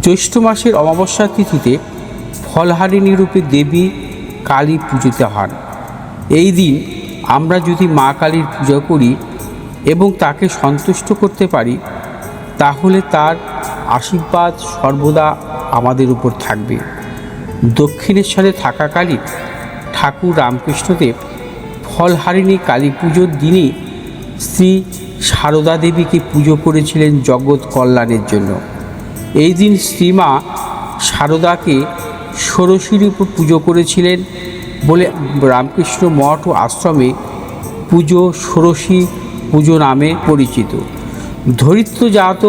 জ্যৈষ্ঠ মাসের অমাবস্যা তিথিতে ফলহারিণী রূপে দেবী কালী পুজোতে হন। এই দিন আমরা যদি মা কালীর পূজা করি এবং তাকে সন্তুষ্ট করতে পারি, তাহলে তার আশীর্বাদ সর্বদা আমাদের উপর থাকবে। দক্ষিণেশ্বরে থাকাকালীন ঠাকুর রামকৃষ্ণদেব ফলহারিণী কালী পুজোর দিনই শ্রী সারদা দেবীকে পুজো করেছিলেন জগৎ কল্যাণের জন্য। এই দিন শ্রীমা সারদাকে ষোড়শীর উপর পুজো করেছিলেন বলে রামকৃষ্ণ মঠ ও আশ্রমে পুজো ষোড়শী পুজো নামে পরিচিত। ধরিত্রজাত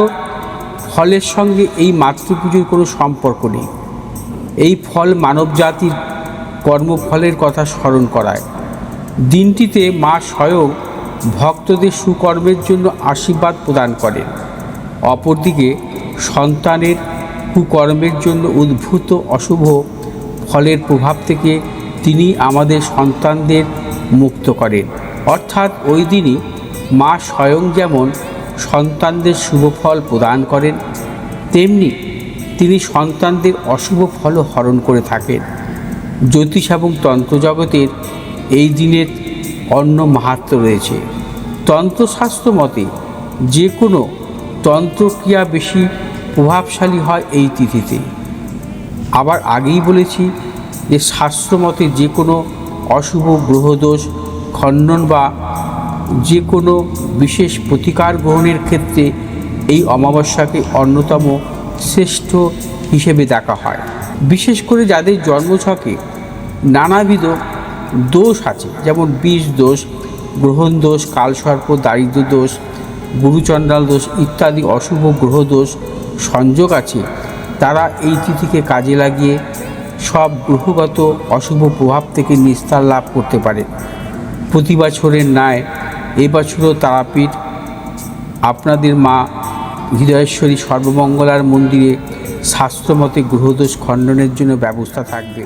ফলের সঙ্গে এই মাতৃপুজোর কোনো সম্পর্ক নেই। এই ফল মানবজাতির কর্মফলের কথা স্মরণ করায়। দিনটিতে মা স্বয়ং ভক্তদের সুকর্মের জন্য আশীর্বাদ প্রদান করেন। অপরদিকে সন্তানের কুকর্মের জন্য উদ্ভূত অশুভ ফলের প্রভাব থেকে তিনি আমাদের সন্তানদের মুক্ত করেন। অর্থাৎ ওই দিনই মা স্বয়ং যেমন সন্তানদের শুভ ফল প্রদান করেন, তেমনি তিনি সন্তানদের অশুভ ফলও হরণ করে থাকেন। জ্যোতিষ এবং তন্ত্রজগতের এই দিনের অন্য মাহাত্ম রয়েছে। তন্ত্রশাস্ত্র মতে যে কোনো তন্ত্রক্রিয়া বেশি প্রভাবশালী হয় এই তিথিতে। আবার আগেই বলেছি যে শাস্ত্রমতে যে কোনো অশুভ গ্রহদোষ, খণ্ডন বা যে কোনো বিশেষ প্রতিকার গ্রহণের ক্ষেত্রে এই অমাবস্যাকে অন্যতম শ্রেষ্ঠ হিসেবে দেখা হয়। বিশেষ করে যাদের জন্মছকে নানাবিধ দোষ আছে, যেমন বিষ দোষ গ্রহণ দোষ কালসর্প দারিদ্র দোষ গুরুচণ্ডাল দোষ ইত্যাদি অশুভ গ্রহ দোষ সংযোগ আছে, তারা এই তিথিকে কাজে লাগিয়ে সব গ্রহগত অশুভ প্রভাব থেকে নিস্তার লাভ করতে পারে। প্রতি বছরের ন্যায় এবছরও তারাপীঠ আপনাদের মা হৃদয়েশ্বরী সর্বমঙ্গলার মন্দিরে শাস্ত্রমতে গ্রহদোষ খণ্ডনের জন্য ব্যবস্থা থাকবে।